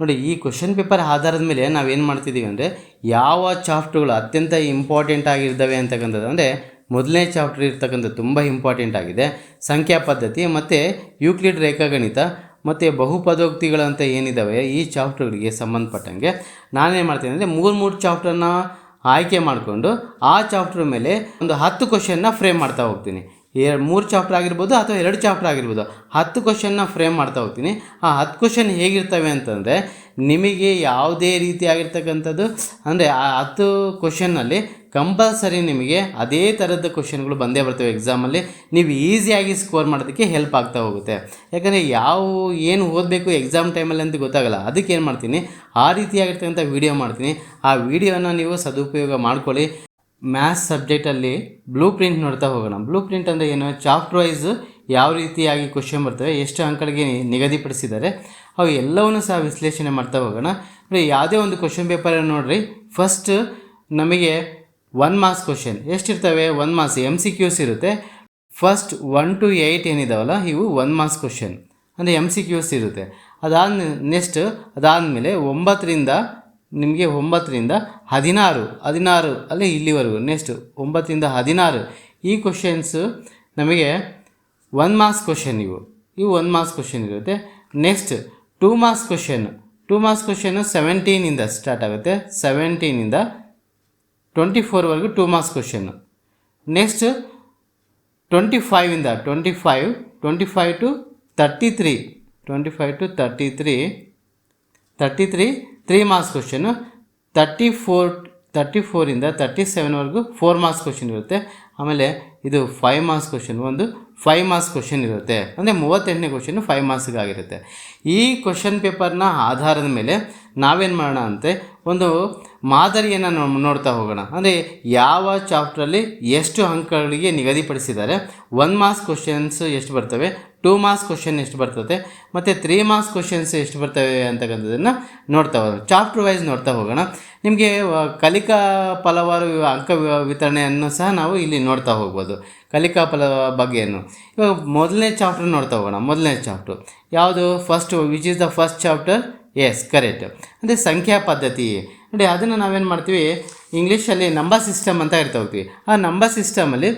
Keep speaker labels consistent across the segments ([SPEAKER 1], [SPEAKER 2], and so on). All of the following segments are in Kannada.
[SPEAKER 1] ನೋಡಿ, ಈ ಕ್ವಶನ್ ಪೇಪರ್ ಆಧಾರದ ಮೇಲೆ ನಾವೇನು ಮಾಡ್ತಿದ್ದೀವಿ ಅಂದರೆ, ಯಾವ ಚಾಪ್ಟರ್ಗಳು ಅತ್ಯಂತ ಇಂಪಾರ್ಟೆಂಟ್ ಆಗಿರ್ತವೆ ಅಂತಕ್ಕಂಥದ್ದು. ಅಂದರೆ, ಮೊದಲನೇ ಚಾಪ್ಟರ್ ಇರ್ತಕ್ಕಂಥದ್ದು ತುಂಬ ಇಂಪಾರ್ಟೆಂಟ್ ಆಗಿದೆ. ಸಂಖ್ಯಾ ಪದ್ಧತಿ ಮತ್ತು ಯೂಕ್ಲಿಡ್ ರೇಖಾಗಣಿತ ಮತ್ತು ಬಹುಪದೋಕ್ತಿಗಳಂತ ಏನಿದ್ದಾವೆ ಈ ಚಾಪ್ಟರ್ಗಳಿಗೆ ಸಂಬಂಧಪಟ್ಟಂಗೆ. ನಾನೇನು ಮಾಡ್ತೀನಿ ಅಂದರೆ, ಮೂರು ಮೂರು ಚಾಪ್ಟರ್ನ ಆಯ್ಕೆ ಮಾಡಿಕೊಂಡು, ಆ ಚಾಪ್ಟರ್ ಮೇಲೆ ಒಂದು ಹತ್ತು ಕ್ವಶನ್ನ ಫ್ರೇಮ್ ಮಾಡ್ತಾ ಹೋಗ್ತೀನಿ. ಮೂರು ಚಾಪ್ಟರ್ ಆಗಿರ್ಬೋದು ಅಥವಾ ಎರಡು ಚಾಪ್ಟರ್ ಆಗಿರ್ಬೋದು. ಹತ್ತು ಕ್ವಶನ್ನ ಫ್ರೇಮ್ ಮಾಡ್ತಾ ಹೋಗ್ತೀನಿ. ಆ ಹತ್ತು ಕ್ವಶನ್ ಹೇಗಿರ್ತವೆ ಅಂತಂದರೆ, ನಿಮಗೆ ಯಾವುದೇ ರೀತಿಯಾಗಿರ್ತಕ್ಕಂಥದ್ದು ಅಂದರೆ ಆ ಹತ್ತು ಕ್ವಶನ್ನಲ್ಲಿ ಕಂಪಲ್ಸರಿ ನಿಮಗೆ ಅದೇ ಥರದ ಕ್ವಶನ್ಗಳು ಬಂದೇ ಬರ್ತವೆ ಎಕ್ಸಾಮಲ್ಲಿ ನೀವು ಈಸಿಯಾಗಿ ಸ್ಕೋರ್ ಮಾಡೋದಕ್ಕೆ ಹೆಲ್ಪ್ ಆಗ್ತಾ ಹೋಗುತ್ತೆ. ಯಾಕಂದರೆ ಯಾವ, ಏನು ಓದಬೇಕು ಎಕ್ಸಾಮ್ ಟೈಮಲ್ಲಿ ಅಂತ ಗೊತ್ತಾಗಲ್ಲ. ಅದಕ್ಕೆ ಏನು ಮಾಡ್ತೀನಿ? ಆ ರೀತಿಯಾಗಿರ್ತಕ್ಕಂಥ ವೀಡಿಯೋ ಮಾಡ್ತೀನಿ. ಆ ವೀಡಿಯೋನ ನೀವು ಸದುಪಯೋಗ ಮಾಡ್ಕೊಳ್ಳಿ. ಮ್ಯಾಥ್ಸ್ ಸಬ್ಜೆಕ್ಟಲ್ಲಿ ಬ್ಲೂ ಪ್ರಿಂಟ್ ನೋಡ್ತಾ ಹೋಗೋಣ. ಬ್ಲೂ ಪ್ರಿಂಟ್ ಅಂದರೆ ಏನು? ಚಾಪ್ಟರ್ ವೈಸ್ ಯಾವ ರೀತಿಯಾಗಿ ಕ್ವಶನ್ ಬರ್ತವೆ ಎಷ್ಟು ಅಂಕಗಳಿಗೆ ನಿಗದಿಪಡಿಸಿದ್ದಾರೆ, ಅವು ಎಲ್ಲವನ್ನು ಸಹ ವಿಶ್ಲೇಷಣೆ ಮಾಡ್ತಾ ಹೋಗೋಣ. ಅಂದರೆ ಯಾವುದೇ ಒಂದು ಕ್ವಶನ್ ಪೇಪರ್ ನೋಡಿರಿ. ಫಸ್ಟ್ ನಮಗೆ one marks question ಎಷ್ಟಿರ್ತವೆ? One marks M C Qs ಇರುತ್ತೆ. ಫಸ್ಟ್ ಒನ್ ಟು ಏಯ್ಟ್ ಏನಿದಾವಲ್ಲ, ಇವು ಒನ್ ಮಾರ್ಕ್ಸ್ ಕ್ವಶನ್ ಅಂದರೆ ಎಂ ಸಿ ಕ್ಯೂಸ್ ಇರುತ್ತೆ. ಅದಾದ ನೆಕ್ಸ್ಟ್ ಅದಾದಮೇಲೆ ಒಂಬತ್ತರಿಂದ ನಿಮಗೆ ಒಂಬತ್ತರಿಂದ ಹದಿನಾರು ಹದಿನಾರು, ಅಲ್ಲಿ ಇಲ್ಲಿವರೆಗೂ ನೆಕ್ಸ್ಟ್ ಒಂಬತ್ತರಿಂದ ಹದಿನಾರು. ಈ ಕ್ವಶನ್ಸು ನಮಗೆ ಒನ್ ಮಾರ್ಕ್ಸ್ ಕ್ವಶನ್ ಇವು. ಇವು ಒನ್ ಮಾರ್ಕ್ಸ್ ಕ್ವಶನ್ ಇರುತ್ತೆ. Next two marks question two marks question ಸೆವೆಂಟೀನಿಂದ start ಆಗುತ್ತೆ. ಸೆವೆಂಟೀನಿಂದ twenty ಫೋರ್ವರೆಗೂ two marks question next twenty ಫೈವಿಂದ twenty five twenty five to thirty three twenty five to thirty three thirty three three marks question thirty four thirty ಫೋರಿಂದ thirty ಸೆವೆನ್ವರೆಗೂ ಫೋರ್ ಮಾರ್ಕ್ಸ್ ಕ್ವಶನ್ ಇರುತ್ತೆ. ಆಮೇಲೆ ಇದು ಫೈವ್ ಮಾರ್ಕ್ಸ್ ಕ್ವಶನ್ ಒಂದು ಫೈವ್ ಮಾರ್ಕ್ಸ್ ಕ್ವಶನ್ ಇರುತ್ತೆ. ಅಂದರೆ ಮೂವತ್ತೆಂಟನೇ ಕ್ವಶನು ಫೈವ್ ಮಾರ್ಕ್ಸ್ಗಾಗಿರುತ್ತೆ ಈ ಕ್ವಶನ್ ಪೇಪರ್ನ ಆಧಾರದ ಮೇಲೆ ನಾವೇನು ಮಾಡೋಣ ಅಂತೆ, ಒಂದು ಮಾದರಿಯನ್ನು ನೋ, ನೋಡ್ತಾ ಹೋಗೋಣ. ಅಂದರೆ ಯಾವ ಚಾಪ್ಟ್ರಲ್ಲಿ ಎಷ್ಟು ಅಂಕಗಳಿಗೆ ನಿಗದಿಪಡಿಸಿದ್ದಾರೆ ಒನ್ ಮಾರ್ಕ್ಸ್ ಕ್ವಶನ್ಸ್ ಎಷ್ಟು ಬರ್ತವೆ ಟೂ ಮಾರ್ಕ್ಸ್ ಕ್ವಶನ್ ಎಷ್ಟು ಬರ್ತದೆ? ಮತ್ತು ತ್ರೀ ಮಾರ್ಕ್ಸ್ ಕ್ವಶನ್ಸ್ ಎಷ್ಟು ಬರ್ತವೆ ಅಂತಕ್ಕಂಥದ್ದನ್ನು ನೋಡ್ತಾ ಹೋಗೋಣ. ಚಾಪ್ಟರ್ ವೈಸ್ ನೋಡ್ತಾ ಹೋಗೋಣ. ನಿಮಗೆ ಕಲಿಕಾ ಫಲವಾರು ಅಂಕ ವಿತರಣೆಯನ್ನು ಸಹ ನಾವು ಇಲ್ಲಿ ನೋಡ್ತಾ ಹೋಗ್ಬೋದು. ಕಲಿಕಾ ಫಲ ಬಗ್ಗೆಯನ್ನು. ಇವಾಗ ಮೊದಲನೇ ಚಾಪ್ಟರ್ ನೋಡ್ತಾ ಹೋಗೋಣ. ಮೊದಲನೇ ಚಾಪ್ಟರ್ ಯಾವುದು? First which is the first chapter yes correct ಅಂದರೆ ಸಂಖ್ಯಾ ಪದ್ಧತಿ. ನೋಡಿ, ಅದನ್ನು ನಾವೇನು ಮಾಡ್ತೀವಿ? ಇಂಗ್ಲೀಷಲ್ಲಿ ನಂಬರ್ ಸಿಸ್ಟಮ್ ಅಂತ ಇರ್ತಾ ಹೋಗ್ತೀವಿ. ಆ ನಂಬರ್ ಸಿಸ್ಟಮಲ್ಲಿ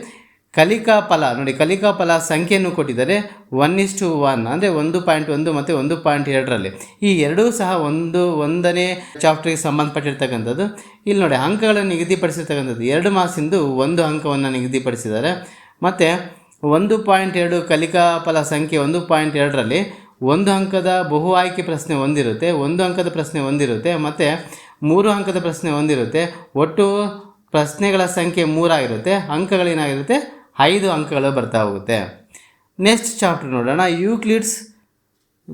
[SPEAKER 1] ಕಲಿಕಾ ಫಲ ನೋಡಿ ಕಲಿಕಾ ಫಲ ಸಂಖ್ಯೆಯನ್ನು ಕೊಟ್ಟಿದ್ದಾರೆ. ಒನ್ ಇಸ್ ಟು ಒನ್ ಅಂದರೆ ಒಂದು ಪಾಯಿಂಟ್ ಒಂದು ಮತ್ತು ಒಂದು ಪಾಯಿಂಟ್ ಎರಡರಲ್ಲಿ. ಈ ಎರಡೂ ಸಹ ಒಂದು, ಒಂದನೇ ಚಾಪ್ಟರ್ಗೆ ಸಂಬಂಧಪಟ್ಟಿರ್ತಕ್ಕಂಥದ್ದು. ಇಲ್ಲಿ ನೋಡಿ, ಅಂಕಗಳನ್ನು ನಿಗದಿಪಡಿಸಿರ್ತಕ್ಕಂಥದ್ದು. ಎರಡು ಮಾರ್ಕ್ಸಿಂದು ಒಂದು ಅಂಕವನ್ನು ನಿಗದಿಪಡಿಸಿದ್ದಾರೆ. ಮತ್ತು ಒಂದು ಪಾಯಿಂಟ್ ಎರಡು ಕಲಿಕಾ ಫಲ ಸಂಖ್ಯೆ ಒಂದು ಪಾಯಿಂಟ್ ಎರಡರಲ್ಲಿ ಒಂದು ಅಂಕದ ಬಹು ಆಯ್ಕೆ ಪ್ರಶ್ನೆ ಒಂದಿರುತ್ತೆ, ಒಂದು ಅಂಕದ ಪ್ರಶ್ನೆ ಒಂದಿರುತ್ತೆ, ಮತ್ತು ಮೂರು ಅಂಕದ ಪ್ರಶ್ನೆ ಒಂದಿರುತ್ತೆ, ಒಟ್ಟು ಪ್ರಶ್ನೆಗಳ ಸಂಖ್ಯೆ ಮೂರಾಗಿರುತ್ತೆ, ಅಂಕಗಳೇನಾಗಿರುತ್ತೆ? ಐದು ಅಂಕಗಳು ಬರ್ತಾ ಹೋಗುತ್ತೆ. ನೆಕ್ಸ್ಟ್ ಚಾಪ್ಟರ್ ನೋಡೋಣ. ಯೂಕ್ಲಿಡ್ಸ್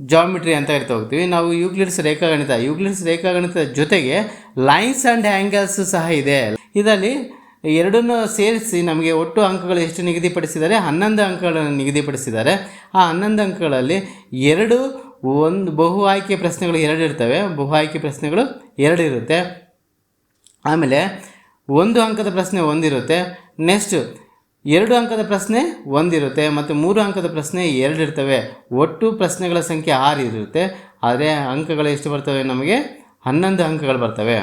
[SPEAKER 1] ಜಾಮಿಟ್ರಿ ಅಂತ ಇರ್ತಾ ಹೋಗ್ತೀವಿ. ನಾವು ಯೂಕ್ಲಿಡ್ಸ್ ರೇಖಾಗಣಿತ ಯೂಕ್ಲಿಡ್ಸ್ ರೇಖಾಗಣಿತದ ಜೊತೆಗೆ ಲೈನ್ಸ್ ಆ್ಯಂಡ್ ಆ್ಯಂಗಲ್ಸ್ ಸಹ ಇದೆ. ಇದರಲ್ಲಿ ಎರಡನ್ನೂ ಸೇರಿಸಿ ನಮಗೆ ಒಟ್ಟು ಅಂಕಗಳು ಎಷ್ಟು ನಿಗದಿಪಡಿಸಿದ್ದಾರೆ? ಹನ್ನೊಂದು ಅಂಕಗಳನ್ನು ನಿಗದಿಪಡಿಸಿದ್ದಾರೆ. ಆ ಹನ್ನೊಂದು ಅಂಕಗಳಲ್ಲಿ ಎರಡು, ಒಂದು ಬಹು ಆಯ್ಕೆ ಪ್ರಶ್ನೆಗಳು ಎರಡು ಇರ್ತವೆ. ಬಹು ಆಯ್ಕೆ ಪ್ರಶ್ನೆಗಳು ಎರಡು ಇರುತ್ತೆ. ಆಮೇಲೆ ಒಂದು ಅಂಕದ ಪ್ರಶ್ನೆ ಒಂದಿರುತ್ತೆ. ನೆಕ್ಸ್ಟ್ ಎರಡು ಅಂಕದ ಪ್ರಶ್ನೆ ಒಂದಿರುತ್ತೆ ಮತ್ತು ಮೂರು ಅಂಕದ ಪ್ರಶ್ನೆ ಎರಡು ಇರ್ತವೆ. ಒಟ್ಟು ಪ್ರಶ್ನೆಗಳ ಸಂಖ್ಯೆ ಆರು ಇರುತ್ತೆ. ಆದರೆ ಅಂಕಗಳು ಎಷ್ಟು ಬರ್ತವೆ ನಮಗೆ? ಹನ್ನೊಂದು ಅಂಕಗಳು ಬರ್ತವೆ.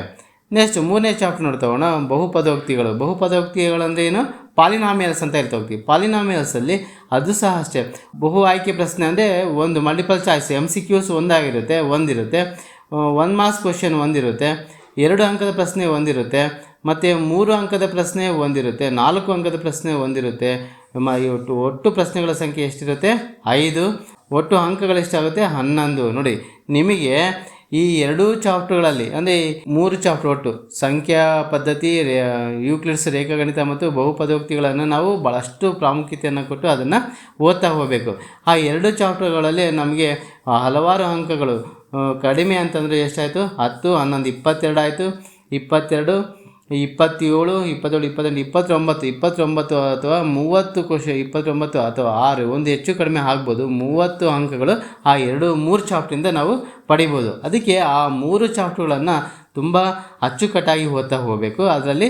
[SPEAKER 1] ನೆಕ್ಸ್ಟ್ ಮೂರನೇ ಚಾಪ್ಟರ್ ನೋಡ್ತಾ ಹೋಗೋಣ. ಬಹುಪದೋಕ್ತಿಗಳು. ಬಹುಪದೋಕ್ತಿಗಳಂದ್ರೆ ಏನು? ಪಾಲಿನಾಮಿಯಲ್ಸ್ ಅಂತ ಇರ್ತಾ ಹೋಗ್ತೀವಿ ಪಾಲಿನಾಮಿಯಲ್ಸಲ್ಲಿ ಅದು ಸಹ ಅಷ್ಟೇ. ಬಹು ಆಯ್ಕೆ ಪ್ರಶ್ನೆ ಅಂದರೆ ಒಂದು multiple choice M C Qs ಒಂದಾಗಿರುತ್ತೆ, ಒಂದಿರುತ್ತೆ. ಒನ್ ಮಾರ್ಕ್ಸ್ ಕ್ವಶನ್ ಒಂದಿರುತ್ತೆ. ಎರಡು ಅಂಕದ ಪ್ರಶ್ನೆ ಒಂದಿರುತ್ತೆ. ಮತ್ತು ಮೂರು ಅಂಕದ ಪ್ರಶ್ನೆ ಒಂದಿರುತ್ತೆ, ನಾಲ್ಕು ಅಂಕದ ಪ್ರಶ್ನೆ ಒಂದಿರುತ್ತೆ. ಒಟ್ಟು ಒಟ್ಟು ಪ್ರಶ್ನೆಗಳ ಸಂಖ್ಯೆ ಎಷ್ಟಿರುತ್ತೆ? ಐದು. ಒಟ್ಟು ಅಂಕಗಳು ಎಷ್ಟಾಗುತ್ತೆ? ಹನ್ನೊಂದು. ನೋಡಿ, ನಿಮಗೆ ಈ ಎರಡೂ ಚಾಪ್ಟರ್ಗಳಲ್ಲಿ, ಅಂದರೆ ಮೂರು ಚಾಪ್ಟರ್ ಒಟ್ಟು, ಸಂಖ್ಯಾ ಪದ್ಧತಿ ಯೂಕ್ಲಿಡ್ಸ್, ರೇಖಾಗಣಿತ ಮತ್ತು ಬಹುಪದೋಕ್ತಿಗಳನ್ನು ನಾವು ಭಾಳಷ್ಟು ಪ್ರಾಮುಖ್ಯತೆಯನ್ನು ಕೊಟ್ಟು ಅದನ್ನು ಓದ್ತಾ ಹೋಗಬೇಕು. ಆ ಎರಡು ಚಾಪ್ಟರ್ಗಳಲ್ಲಿ ನಮಗೆ ಹಲವಾರು ಅಂಕಗಳು ಕಡಿಮೆ ಅಂತಂದರೆ ಎಷ್ಟಾಯಿತು? ಹತ್ತು, ಹನ್ನೊಂದು, ಇಪ್ಪತ್ತೆರಡು ಆಯಿತು. ಇಪ್ಪತ್ತೆರಡು ಇಪ್ಪತ್ತೇಳು ಇಪ್ಪತ್ತೇಳು, ಇಪ್ಪತ್ತೆಂಟು, ಇಪ್ಪತ್ತೊಂಬತ್ತು ಇಪ್ಪತ್ತೊಂಬತ್ತು ಅಥವಾ ಮೂವತ್ತು ಕೋಶ, ಇಪ್ಪತ್ತೊಂಬತ್ತು ಅಥವಾ ಆರು, ಒಂದು ಹೆಚ್ಚು ಕಡಿಮೆ ಆಗ್ಬೋದು. ಮೂವತ್ತು ಅಂಕಗಳು ಆ ಎರಡು ಮೂರು ಚಾಪ್ಟ್ರಿಂದ ನಾವು ಪಡಿಬೋದು. ಅದಕ್ಕೆ ಆ ಮೂರು ಚಾಪ್ಟ್ರುಗಳನ್ನು ತುಂಬ ಅಚ್ಚುಕಟ್ಟಾಗಿ ಓದ್ತಾ ಹೋಗಬೇಕು. ಅದರಲ್ಲಿ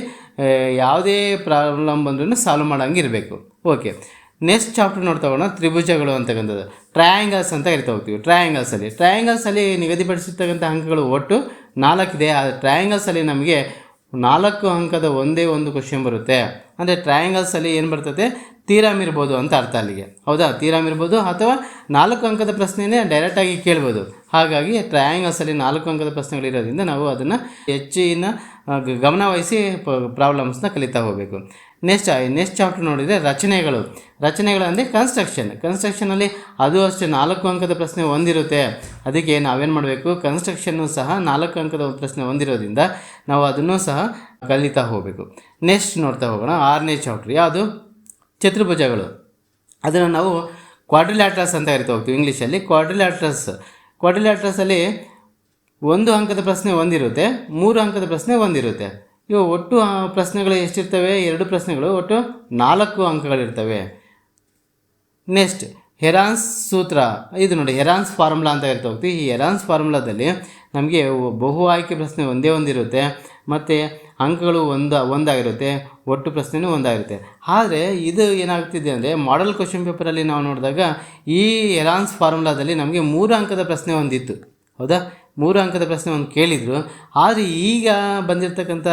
[SPEAKER 1] ಯಾವುದೇ ಪ್ರಾಬ್ಲಮ್ ಬಂದ್ರೂ ಸಾಲ್ವ್ ಮಾಡೋಂಗೆ ಇರಬೇಕು. ಓಕೆ ನೆಕ್ಸ್ಟ್ ಚಾಪ್ಟರ್ ನೋಡ್ತಾ ತ್ರಿಭುಜಗಳು ಅಂತಕ್ಕಂಥದ್ದು. ಟ್ರಯಾಂಗಲ್ಸ್ ಅಂತ ಇರ್ತಾ ಹೋಗ್ತೀವಿ. ಟ್ರಯಾಂಗಲ್ಸಲ್ಲಿ ಟ್ರಯಾಂಗಲ್ಸಲ್ಲಿ ನಿಗದಿಪಡಿಸಿರ್ತಕ್ಕಂಥ ಅಂಕಗಳು ಒಟ್ಟು ನಾಲ್ಕಿದೆ. ಆ ಟ್ರಯಾಂಗಲ್ಸಲ್ಲಿ ನಮಗೆ ನಾಲ್ಕು ಅಂಕದ ಒಂದೇ ಒಂದು ಕ್ವಶನ್ ಬರುತ್ತೆ. ಅಂದರೆ ಟ್ರಯಾಂಗಲ್ಸಲ್ಲಿ ಏನು ಬರ್ತದೆ? ತೀರಾಮ್ ಇರ್ಬೋದು ಅಂತ ಅರ್ಥ ಅಲ್ಲಿಗೆ. ಹೌದಾ? ತೀರಾಮ್ ಇರ್ಬೋದು ಅಥವಾ ನಾಲ್ಕು ಅಂಕದ ಪ್ರಶ್ನೆನೇ ಡೈರೆಕ್ಟಾಗಿ ಕೇಳ್ಬೋದು. ಹಾಗಾಗಿ ಟ್ರಯಾಂಗಲ್ಸಲ್ಲಿ ನಾಲ್ಕು ಅಂಕದ ಪ್ರಶ್ನೆಗಳಿರೋದ್ರಿಂದ ನಾವು ಅದನ್ನು ಹೆಚ್ಚಿನ ಆ, ಗ- ಗಮನ ವಹಿಸಿ ಪ್ರಾಬ್ಲಮ್ಸ್ನ ಕಲಿತಾ ಹೋಗಬೇಕು. ನೆಕ್ಸ್ಟ್ ನೆಕ್ಸ್ಟ್ ಚಾಪ್ಟರ್ ನೋಡಿದರೆ ರಚನೆಗಳು. ರಚನೆಗಳು ಅಂದರೆ ಕನ್ಸ್ಟ್ರಕ್ಷನ್ ಕನ್ಸ್ಟ್ರಕ್ಷನಲ್ಲಿ ಅದು ಅಷ್ಟೇ ನಾಲ್ಕು ಅಂಕದ ಪ್ರಶ್ನೆ ಒಂದಿರುತ್ತೆ. ಅದಕ್ಕೆ ನಾವೇನು ಮಾಡಬೇಕು? ಕನ್ಸ್ಟ್ರಕ್ಷನ್ನು ಸಹ ನಾಲ್ಕು ಅಂಕದ ಪ್ರಶ್ನೆ ಹೊಂದಿರೋದ್ರಿಂದ ನಾವು ಅದನ್ನು ಸಹ ಕಲಿತಾ ಹೋಗಬೇಕು. ನೆಕ್ಸ್ಟ್ ನೋಡ್ತಾ ಹೋಗೋಣ. ಆರನೇ ಚಾಪ್ಟರ್. ಯಾವುದು? ಚತುರ್ಭುಜಗಳು. ಅದನ್ನು ನಾವು ಕ್ವಾಡ್ರಿಲ್ಯಾಟ್ರಸ್ ಅಂತ ಕರಿತಾ ಹೋಗ್ತೀವಿ. ಇಂಗ್ಲೀಷಲ್ಲಿ ಕ್ವಾಡ್ರಿಲ್ಯಾಟ್ರಸ್ ಕ್ವಾಡ್ರಿಲ್ಯಾಟ್ರಸಲ್ಲಿ ಒಂದು ಅಂಕದ ಪ್ರಶ್ನೆ ಒಂದಿರುತ್ತೆ, ಮೂರು ಅಂಕದ ಪ್ರಶ್ನೆ ಒಂದಿರುತ್ತೆ. ಇವು ಒಟ್ಟು ಪ್ರಶ್ನೆಗಳು ಎಷ್ಟಿರ್ತವೆ? ಎರಡು ಪ್ರಶ್ನೆಗಳು, ಒಟ್ಟು ನಾಲ್ಕು ಅಂಕಗಳಿರ್ತವೆ. ನೆಕ್ಸ್ಟ್, ಹೆರಾನ್ಸ್ ಸೂತ್ರ. ಇದು ನೋಡಿ, ಹೆರಾನ್ಸ್ ಫಾರ್ಮುಲಾ ಅಂತ ಹೇಳ್ತಾ ಹೋಗ್ತೀವಿ. ಈ ಹೆರಾನ್ಸ್ ಫಾರ್ಮುಲಾದಲ್ಲಿ ನಮಗೆ ಬಹು ಆಯ್ಕೆ ಪ್ರಶ್ನೆ ಒಂದೇ ಒಂದಿರುತ್ತೆ, ಮತ್ತು ಅಂಕಗಳು ಒಂದು, ಒಂದಾಗಿರುತ್ತೆ, ಒಟ್ಟು ಪ್ರಶ್ನೆನೂ ಒಂದಾಗಿರುತ್ತೆ. ಆದರೆ ಇದು ಏನಾಗ್ತಿದೆ ಅಂದರೆ ಮಾಡಲ್ ಕ್ವಶನ್ ಪೇಪರಲ್ಲಿ ನಾವು ನೋಡಿದಾಗ ಈ ಎರಾನ್ಸ್ ಫಾರ್ಮುಲಾದಲ್ಲಿ ನಮಗೆ ಮೂರು ಅಂಕದ ಪ್ರಶ್ನೆ ಒಂದಿತ್ತು. ಹೌದಾ? ಮೂರು ಅಂಕದ ಪ್ರಶ್ನೆ ಒಂದು ಕೇಳಿದರು. ಆದರೆ ಈಗ ಬಂದಿರತಕ್ಕಂಥ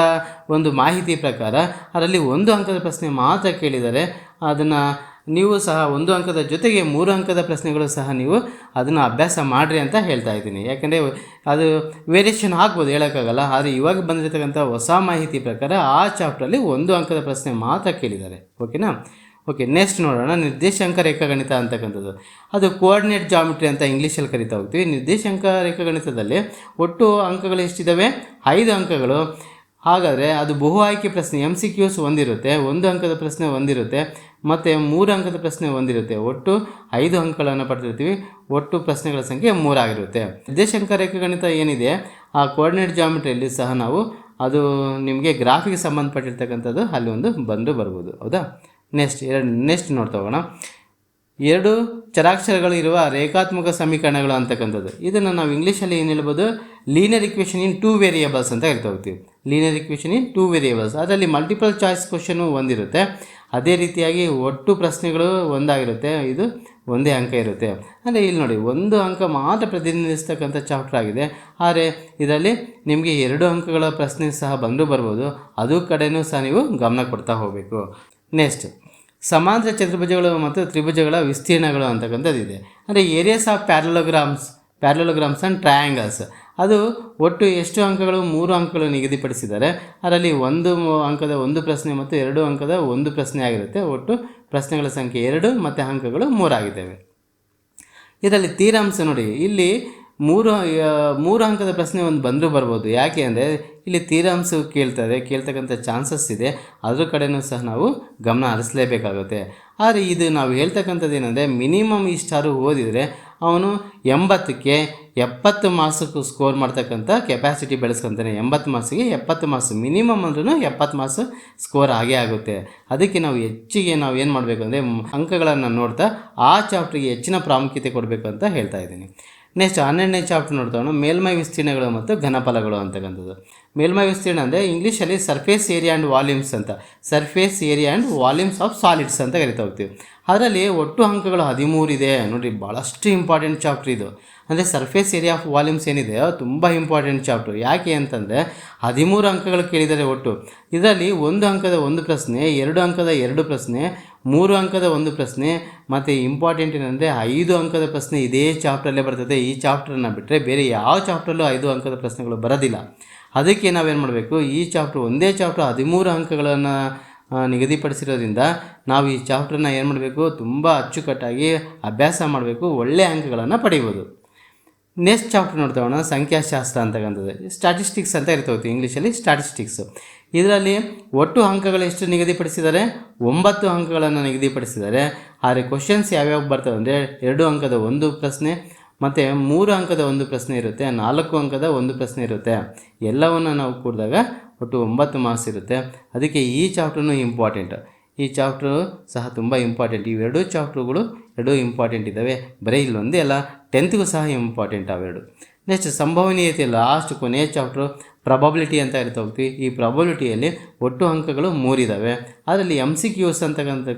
[SPEAKER 1] ಒಂದು ಮಾಹಿತಿ ಪ್ರಕಾರ ಅದರಲ್ಲಿ ಒಂದು ಅಂಕದ ಪ್ರಶ್ನೆ ಮಾತ್ರ ಕೇಳಿದ್ದಾರೆ ಅದನ್ನು ನೀವು ಸಹ ಒಂದು ಅಂಕದ ಜೊತೆಗೆ ಮೂರು ಅಂಕದ ಪ್ರಶ್ನೆಗಳು ಸಹ ನೀವು ಅದನ್ನು ಅಭ್ಯಾಸ ಮಾಡಿರಿ ಅಂತ ಹೇಳ್ತಾ ಇದ್ದೀನಿ. ಯಾಕೆಂದರೆ ಅದು ವೇರಿಯೇಷನ್ ಆಗ್ಬೋದು ಹೇಳೋಕ್ಕಾಗಲ್ಲ. ಆದರೆ ಇವಾಗ ಬಂದಿರತಕ್ಕಂಥ ಹೊಸ ಮಾಹಿತಿ ಪ್ರಕಾರ ಆ ಚಾಪ್ಟರಲ್ಲಿ ಒಂದು ಅಂಕದ ಪ್ರಶ್ನೆ ಮಾತ್ರ ಕೇಳಿದ್ದಾರೆ. ಓಕೆನಾ ಓಕೆ ನೆಕ್ಸ್ಟ್ ನೋಡೋಣ. ನಿರ್ದೇಶಾಂಕ ರೇಖಾಗಣಿತ ಅಂತಕ್ಕಂಥದ್ದು. ಅದು ಕೋಆರ್ಡಿನೇಟ್ ಜಾಮಿಟ್ರಿ ಅಂತ ಇಂಗ್ಲೀಷಲ್ಲಿ ಕರಿತಾ ಹೋಗ್ತೀವಿ. ನಿರ್ದೇಶಾಂಕ ರೇಖಾಗಣಿತದಲ್ಲಿ ಒಟ್ಟು ಅಂಕಗಳು ಎಷ್ಟಿದ್ದಾವೆ ಐದು ಅಂಕಗಳು. ಹಾಗಾದರೆ ಅದು ಬಹು ಆಯ್ಕೆ ಪ್ರಶ್ನೆ ಎಂ ಸಿ ಕ್ಯೂಸ್ ಒಂದಿರುತ್ತೆ. ಒಂದು ಅಂಕದ ಪ್ರಶ್ನೆ ಒಂದಿರುತ್ತೆ. ಮತ್ತು ಮೂರು ಅಂಕದ ಪ್ರಶ್ನೆ ಒಂದಿರುತ್ತೆ. ಒಟ್ಟು ಐದು ಅಂಕಗಳನ್ನು ಪಡೆದಿರ್ತೀವಿ. ಒಟ್ಟು ಪ್ರಶ್ನೆಗಳ ಸಂಖ್ಯೆ ಮೂರಾಗಿರುತ್ತೆ ನಿರ್ದೇಶಾಂಕ ರೇಖಾಗಣಿತ ಏನಿದೆ? ಆ ಕೋಆರ್ಡಿನೇಟ್ ಜಾಮಿಟ್ರಿಯಲ್ಲಿ ಸಹ ನಾವು ಅದು ನಿಮಗೆ ಗ್ರಾಫಿಗೆ ಸಂಬಂಧಪಟ್ಟಿರ್ತಕ್ಕಂಥದ್ದು ಅಲ್ಲಿ ಒಂದು ಬಂದು ಬರ್ಬೋದು. ಹೌದಾ? ನೆಕ್ಸ್ಟ್ ಎರಡು ನೆಕ್ಸ್ಟ್ ನೋಡ್ತಾ ಹೋಗೋಣ. ಎರಡು ಚರಾಕ್ಷರಗಳು ಇರುವ ರೇಖಾತ್ಮಕ ಸಮೀಕರಣಗಳು ಅಂತಕ್ಕಂಥದ್ದು. ಇದನ್ನು ನಾವು ಇಂಗ್ಲೀಷಲ್ಲಿ ಏನು ಹೇಳ್ಬೋದು? Linear equation in two variables ಅಂತ ಹೇಳ್ತಾ ಹೋಗ್ತೀವಿ. Linear equation in two variables ಅದರಲ್ಲಿ ಮಲ್ಟಿಪಲ್ ಚಾಯ್ಸ್ ಕ್ವಶನು ಒಂದಿರುತ್ತೆ. ಅದೇ ರೀತಿಯಾಗಿ ಒಟ್ಟು ಪ್ರಶ್ನೆಗಳು ಒಂದಾಗಿರುತ್ತೆ. ಇದು ಒಂದೇ ಅಂಕ ಇರುತ್ತೆ. ಅಂದರೆ ಇಲ್ಲಿ ನೋಡಿ, ಒಂದು ಅಂಕ ಮಾತ್ರ ಪ್ರತಿನಿಧಿಸ್ತಕ್ಕಂಥ ಚಾಪ್ಟರ್ ಆಗಿದೆ. ಆದರೆ ಇದರಲ್ಲಿ ನಿಮಗೆ ಎರಡು ಅಂಕಗಳ ಪ್ರಶ್ನೆ ಸಹ ಬಂದು ಬರ್ಬೋದು. ಅದು ಕಡೆಯೂ ಸಹ ನೀವು ಗಮನ ಕೊಡ್ತಾ ಹೋಗಬೇಕು. ನೆಕ್ಸ್ಟ್ ಸಮಾಂತರ ಚತುರ್ಭುಜಗಳು ಮತ್ತು ತ್ರಿಭುಜಗಳ ವಿಸ್ತೀರ್ಣಗಳು ಅಂತಕ್ಕಂಥದ್ದು ಇದೆ. ಅಂದರೆ areas of parallelograms parallelograms and triangles ಅದು ಒಟ್ಟು ಎಷ್ಟು ಅಂಕಗಳು? ಮೂರು ಅಂಕಗಳು ನಿಗದಿಪಡಿಸಿದ್ದಾರೆ. ಅದರಲ್ಲಿ ಒಂದು ಅಂಕದ ಒಂದು ಪ್ರಶ್ನೆ ಮತ್ತು ಎರಡು ಅಂಕದ ಒಂದು ಪ್ರಶ್ನೆ ಆಗಿರುತ್ತೆ. ಒಟ್ಟು ಪ್ರಶ್ನೆಗಳ ಸಂಖ್ಯೆ ಎರಡು ಮತ್ತು ಅಂಕಗಳು ಮೂರಾಗಿದ್ದಾವೆ ಇದರಲ್ಲಿ ತೀರಾಂಶ ನೋಡಿ. ಇಲ್ಲಿ ಮೂರು ಮೂರು ಅಂಕದ ಪ್ರಶ್ನೆ ಒಂದು ಬಂದರೂ ಬರ್ಬೋದು. ಯಾಕೆ ಅಂದರೆ ಇಲ್ಲಿ ತೀರಾಂಶ ಕೇಳ್ತಾರೆ ಕೇಳ್ತಕ್ಕಂಥ ಚಾನ್ಸಸ್ ಇದೆ. ಅದ್ರ ಕಡೆಯೂ ಸಹ ನಾವು ಗಮನ ಹರಿಸಲೇಬೇಕಾಗುತ್ತೆ. ಆದರೆ ಇದು ನಾವು ಹೇಳ್ತಕ್ಕಂಥದ್ದು ಏನಂದರೆ, ಮಿನಿಮಮ್ ಇಷ್ಟಾರು ಓದಿದರೆ ಅವನು ಎಂಬತ್ತಕ್ಕೆ ಎಪ್ಪತ್ತು ಮಾರ್ಕ್ಸಕ್ಕೂ ಸ್ಕೋರ್ ಮಾಡ್ತಕ್ಕಂಥ ಕೆಪಾಸಿಟಿ ಬೆಳೆಸ್ಕೊತಾನೆ. ಎಂಬತ್ತು ಮಾರ್ಕ್ಸಿಗೆ ಎಪ್ಪತ್ತು ಮಾರ್ಕ್ಸ್, ಮಿನಿಮಮ್ ಅಂದ್ರೂ ಎಪ್ಪತ್ತು ಮಾರ್ಕ್ಸ್ ಸ್ಕೋರ್ ಆಗೇ ಆಗುತ್ತೆ. ಅದಕ್ಕೆ ನಾವು ಹೆಚ್ಚಿಗೆ ನಾವು ಏನು ಮಾಡಬೇಕು ಅಂದರೆ, ಅಂಕಗಳನ್ನು ನೋಡ್ತಾ ಆ ಚಾಪ್ಟ್ರಿಗೆ ಹೆಚ್ಚಿನ ಪ್ರಾಮುಖ್ಯತೆ ಕೊಡಬೇಕು ಅಂತ ಹೇಳ್ತಾ ಇದ್ದೀನಿ. ನೆಕ್ಸ್ಟ್ ಹನ್ನೆರಡನೇ ಚಾಪ್ಟರ್ ನೋಡ್ತಾ ಮೇಲ್ಮೈ ವಿಸ್ತೀರ್ಣಗಳು ಮತ್ತು ಘನಫಲಗಳು ಅಂತಕ್ಕಂಥದ್ದು ಮೇಲ್ಮೈ ವಿಸ್ತೀರ್ಣ ಅಂದರೆ ಇಂಗ್ಲೀಷಲ್ಲಿ ಸರ್ಫೇಸ್ ಏರಿಯಾ ಆ್ಯಂಡ್ ವಾಲ್ಯೂಮ್ಸ್ ಅಂತ. Surface area and volumes of solids ಅಂತ ಕರಿತಾ ಹೋಗ್ತೀವಿ. ಅದರಲ್ಲಿ ಒಟ್ಟು ಅಂಕಗಳು ಹದಿಮೂರು ಇದೆ. ನೋಡಿ ಭಾಳಷ್ಟು ಇಂಪಾರ್ಟೆಂಟ್ ಚಾಪ್ಟರ್ ಇದು. ಅಂದರೆ ಸರ್ಫೇಸ್ ಏರಿಯಾ ಆಫ್ ವಾಲ್ಯೂಮ್ಸ್ ಏನಿದೆ, ತುಂಬ ಇಂಪಾರ್ಟೆಂಟ್ ಚಾಪ್ಟರ್ ಯಾಕೆ ಅಂತಂದರೆ, ಹದಿಮೂರು ಅಂಕಗಳು ಕೇಳಿದರೆ ಒಟ್ಟು. ಇದರಲ್ಲಿ ಒಂದು ಅಂಕದ ಒಂದು ಪ್ರಶ್ನೆ, ಎರಡು ಅಂಕದ ಎರಡು ಪ್ರಶ್ನೆ, ಮೂರು ಅಂಕದ ಒಂದು ಪ್ರಶ್ನೆ, ಮತ್ತು ಇಂಪಾರ್ಟೆಂಟ್ ಏನಂದರೆ ಐದು ಅಂಕದ ಪ್ರಶ್ನೆ ಇದೇ ಚಾಪ್ಟರಲ್ಲೇ ಬರ್ತದೆ. ಈ ಚಾಪ್ಟ್ರನ್ನ ಬಿಟ್ಟರೆ ಬೇರೆ ಯಾವ ಚಾಪ್ಟ್ರಲ್ಲೂ ಐದು ಅಂಕದ ಪ್ರಶ್ನೆಗಳು ಬರೋದಿಲ್ಲ. ಅದಕ್ಕೆ ನಾವೇನು ಮಾಡಬೇಕು, ಈ ಚಾಪ್ಟರ್ ಒಂದೇ ಚಾಪ್ಟ್ರ್ ಹದಿಮೂರು ಅಂಕಗಳನ್ನು ನಿಗದಿಪಡಿಸಿರೋದ್ರಿಂದ ನಾವು ಈ ಚಾಪ್ಟರ್ನ ಏನು ಮಾಡಬೇಕು? ತುಂಬ ಅಚ್ಚುಕಟ್ಟಾಗಿ ಅಭ್ಯಾಸ ಮಾಡಬೇಕು ಒಳ್ಳೆಯ ಅಂಕಗಳನ್ನು ಪಡೆಯಬೋದು ನೆಕ್ಸ್ಟ್ ಚಾಪ್ಟರ್ ನೋಡ್ತಾವಣ ಸಂಖ್ಯಾಶಾಸ್ತ್ರ ಅಂತಕ್ಕಂಥದ್ದು ಸ್ಟ್ಯಾಟಿಸ್ಟಿಕ್ಸ್ ಅಂತ ಇರ್ತವೆ ಇಂಗ್ಲೀಷಲ್ಲಿ ಸ್ಟಾಟಿಸ್ಟಿಕ್ಸು ಇದರಲ್ಲಿ ಒಟ್ಟು ಅಂಕಗಳು ಎಷ್ಟು ನಿಗದಿಪಡಿಸಿದ್ದಾರೆ? ಒಂಬತ್ತು ಅಂಕಗಳನ್ನು ನಿಗದಿಪಡಿಸಿದ್ದಾರೆ. ಆದರೆ ಕ್ವಶನ್ಸ್ ಯಾವ್ಯಾವ ಬರ್ತವೆ ಅಂದರೆ ಎರಡು ಅಂಕದ ಒಂದು ಪ್ರಶ್ನೆ, ಮತ್ತು ಮೂರು ಅಂಕದ ಒಂದು ಪ್ರಶ್ನೆ ಇರುತ್ತೆ, ನಾಲ್ಕು ಅಂಕದ ಒಂದು ಪ್ರಶ್ನೆ ಇರುತ್ತೆ. ಎಲ್ಲವನ್ನು ನಾವು ಕೂಡಿದಾಗ ಒಟ್ಟು ಒಂಬತ್ತು ಮಾರ್ಕ್ಸ್ ಇರುತ್ತೆ. ಅದಕ್ಕೆ ಈ ಚಾಪ್ಟ್ರೂ ಇಂಪಾರ್ಟೆಂಟ್ ಈ ಚಾಪ್ಟ್ರು ಸಹ ತುಂಬ ಇಂಪಾರ್ಟೆಂಟ್ ಇವೆರಡೂ ಚಾಪ್ಟ್ರುಗಳು ಎರಡೂ ಇಂಪಾರ್ಟೆಂಟ್ ಇದ್ದಾವೆ. ಬರೀ ಇಲ್ಲೊಂದೇ ಅಲ್ಲ ಟೆಂತ್ಗೂ ಸಹ ಇಂಪಾರ್ಟೆಂಟ್ ಅವೆರಡು. ನೆಕ್ಸ್ಟ್ ಸಂಭವನೀಯತೆ ಲಾಸ್ಟ್ ಕೊನೆಯ ಚಾಪ್ಟ್ರು ಪ್ರಾಬಬಿಲಿಟಿ ಅಂತ ಇರ್ತಾ ಹೋಗ್ತೀವಿ. ಈ ಪ್ರಬಬಿಲಿಟಿಯಲ್ಲಿ ಒಟ್ಟು ಅಂಕಗಳು ಮೂರಿದ್ದಾವೆ ಅದರಲ್ಲಿ ಎಂ ಸಿ ಕ್ಯೂಸ್ ಅಂತಕ್ಕಂಥ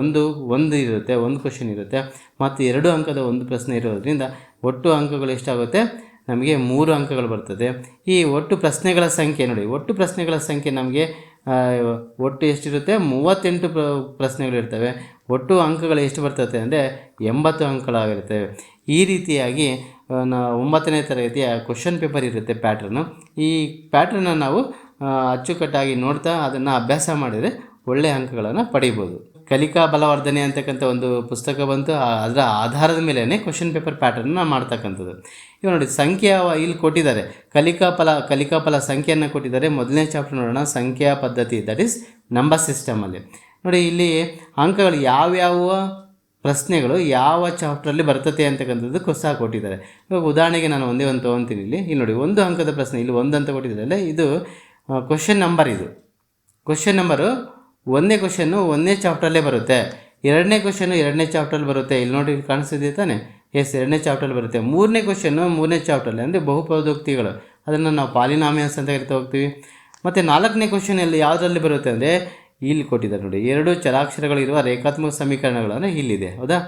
[SPEAKER 1] ಒಂದು ಒಂದು ಇರುತ್ತೆ, ಒಂದು ಕ್ವಶನ್ ಇರುತ್ತೆ. ಮತ್ತು ಎರಡು ಅಂಕದ ಒಂದು ಪ್ರಶ್ನೆ ಇರೋದ್ರಿಂದ ಒಟ್ಟು ಅಂಕಗಳು ಎಷ್ಟಾಗುತ್ತೆ? ನಮಗೆ ಮೂರು ಅಂಕಗಳು ಬರ್ತದೆ. ಈ ಒಟ್ಟು ಪ್ರಶ್ನೆಗಳ ಸಂಖ್ಯೆ ನೋಡಿ, ಒಟ್ಟು ಪ್ರಶ್ನೆಗಳ ಸಂಖ್ಯೆ ನಮಗೆ ಒಟ್ಟು ಎಷ್ಟಿರುತ್ತೆ? ಮೂವತ್ತೆಂಟು ಪ್ರ, ಪ್ರಶ್ನೆಗಳು ಇರ್ತವೆ. ಒಟ್ಟು ಅಂಕಗಳು ಎಷ್ಟು ಬರ್ತದೆ ಅಂದರೆ ಎಂಬತ್ತು ಅಂಕಗಳಾಗಿರ್ತವೆ ಈ ರೀತಿಯಾಗಿ ಒಂಬತ್ತನೇ ತರಗತಿಯ ಕ್ವಶನ್ ಪೇಪರ್ ಇರುತ್ತೆ ಪ್ಯಾಟ್ರನ್ನು ಈ ಪ್ಯಾಟ್ರನ್ನ ನಾವು ಅಚ್ಚುಕಟ್ಟಾಗಿ ನೋಡ್ತಾ ಅದನ್ನು ಅಭ್ಯಾಸ ಮಾಡಿದರೆ ಒಳ್ಳೆಯ ಅಂಕಗಳನ್ನು ಪಡಿಬೋದು. ಕಲಿಕಾ ಬಲವರ್ಧನೆ ಅಂತಕ್ಕಂಥ ಒಂದು ಪುಸ್ತಕ ಬಂತು. ಅದರ ಆಧಾರದ ಮೇಲೇ ಕ್ವಶನ್ ಪೇಪರ್ ಪ್ಯಾಟರ್ನ್ನ ಮಾಡ್ತಕ್ಕಂಥದ್ದು. ಇವಾಗ ನೋಡಿ, ಸಂಖ್ಯೆ ಇಲ್ಲಿ ಕೊಟ್ಟಿದ್ದಾರೆ. ಕಲಿಕಾ ಫಲ ಕಲಿಕಾ ಫಲ ಸಂಖ್ಯೆಯನ್ನು ಕೊಟ್ಟಿದ್ದಾರೆ. ಮೊದಲನೇ ಚಾಪ್ಟರ್ ನೋಡೋಣ. ಸಂಖ್ಯಾ ಪದ್ಧತಿ ದಟ್ ಈಸ್ ನಂಬರ್ ಸಿಸ್ಟಮಲ್ಲಿ ನೋಡಿ, ಇಲ್ಲಿ ಅಂಕಗಳು ಯಾವ್ಯಾವ ಪ್ರಶ್ನೆಗಳು ಯಾವ ಚಾಪ್ಟ್ರಲ್ಲಿ ಬರ್ತತೆ ಅಂತಕ್ಕಂಥದ್ದು ಸಹ ಕೊಟ್ಟಿದ್ದಾರೆ. ಇವಾಗ ಉದಾಹರಣೆಗೆ ನಾನು ಒಂದೇ ಒಂದು ತೊಗೊತೀನಿ ಇಲ್ಲಿ. ಇಲ್ಲಿ ನೋಡಿ, ಒಂದು ಅಂಕದ ಪ್ರಶ್ನೆ, ಇಲ್ಲಿ ಒಂದು ಅಂತ ಕೊಟ್ಟಿದ್ದಾರೆ ಇದು ಕ್ವಶನ್ ನಂಬರ್ ಇದು. ಕ್ವಶನ್ ನಂಬರು ಒಂದನೇ ಕ್ವಶನ್ನು ಒಂದನೇ ಚಾಪ್ಟ್ರಲ್ಲೇ ಬರುತ್ತೆ. ಎರಡನೇ ಕ್ವಶನ್ನು ಎರಡನೇ ಚಾಪ್ಟ್ರಲ್ಲಿ ಬರುತ್ತೆ. ಇಲ್ಲಿ ನೋಡಿ ಕಾಣಿಸ್ತಿದೆ ತಾನೆ? ಎಸ್ ಎರಡನೇ ಚಾಪ್ಟ್ರಲ್ಲಿ ಬರುತ್ತೆ. ಮೂರನೇ ಕ್ವಶನ್ನು ಮೂರನೇ ಚಾಪ್ಟ್ರಲ್ಲಿ ಅಂದರೆ ಬಹುಪದೋಕ್ತಿಗಳು ಅದನ್ನು ನಾವು ಪಾಲಿನಾಮಿಯನ್ಸ್ ಅಂತ ಕರಿತಾ ಹೋಗ್ತೀವಿ. ಮತ್ತು ನಾಲ್ಕನೇ ಕ್ವಶನ್ ಎಲ್ಲಿ ಯಾವುದರಲ್ಲಿ ಬರುತ್ತೆ ಅಂದರೆ, ಇಲ್ಲಿ ಕೊಟ್ಟಿದ್ದಾರೆ ನೋಡಿ. ಎರಡು ಚರಾಕ್ಷರಗಳಿರುವ ರೇಖಾತ್ಮಕ ಸಮೀಕರಣಗಳನ್ನು ಇಲ್ಲಿದೆ. ಹೌದಾ?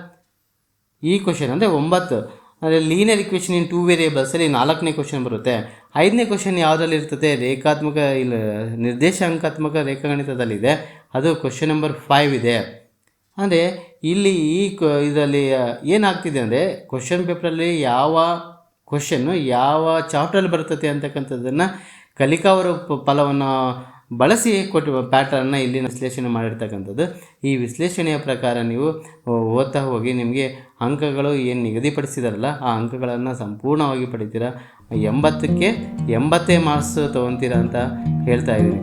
[SPEAKER 1] ಈ ಕ್ವಶನ್ ಅಂದರೆ ಒಂಬತ್ತು. ಅಂದರೆ ಲೀನಿಯರ್ ಇಕ್ವೇಷನ್ ಇನ್ ಟೂ ವೇರಿಯೇಬಲ್ಸಲ್ಲಿ ನಾಲ್ಕನೇ ಕ್ವಶನ್ ಬರುತ್ತೆ. ಐದನೇ ಕ್ವಶನ್ ಯಾವುದ್ರಲ್ಲಿ ಇರ್ತದೆ? ರೇಖಾತ್ಮಕ ಇಲ್ಲ, ನಿರ್ದೇಶಾಂಕಾತ್ಮಕ ರೇಖಾಗಣಿತದಲ್ಲಿದೆ. ಅದು ಕ್ವಶನ್ ನಂಬರ್ ಫೈವ್ ಇದೆ. ಅಂದರೆ ಇಲ್ಲಿ ಈ ಕ, ಇದರಲ್ಲಿ, ಏನಾಗ್ತಿದೆ ಅಂದರೆ ಕ್ವಶನ್ ಪೇಪರಲ್ಲಿ ಯಾವ ಕ್ವಶನ್ನು ಯಾವ ಚಾಪ್ಟ್ರಲ್ಲಿ ಬರ್ತದೆ ಅಂತಕ್ಕಂಥದ್ದನ್ನು ಕಲಿಕಾವರು ಅವರ ಫಲವನ್ನು ಬಳಸಿ ಕೊಟ್ಟು ಪ್ಯಾಟರ್ನ್ನ ಇಲ್ಲಿ ವಿಶ್ಲೇಷಣೆ ಮಾಡಿರ್ತಕ್ಕಂಥದ್ದು. ಈ ವಿಶ್ಲೇಷಣೆಯ ಪ್ರಕಾರ ನೀವು ಓದ್ತಾ ಹೋಗಿ ನಿಮಗೆ ಅಂಕಗಳು ಏನು ನಿಗದಿಪಡಿಸಿದಾರಲ್ಲ, ಆ ಅಂಕಗಳನ್ನು ಸಂಪೂರ್ಣವಾಗಿ ಪಡಿತೀರಾ? ಎಂಬತ್ತಕ್ಕೆ ಎಂಬತ್ತೇ ಮಾರ್ಕ್ಸ್ ತೊಗೊತೀರ ಅಂತ ಹೇಳ್ತಾ ಇದ್ದೀನಿ.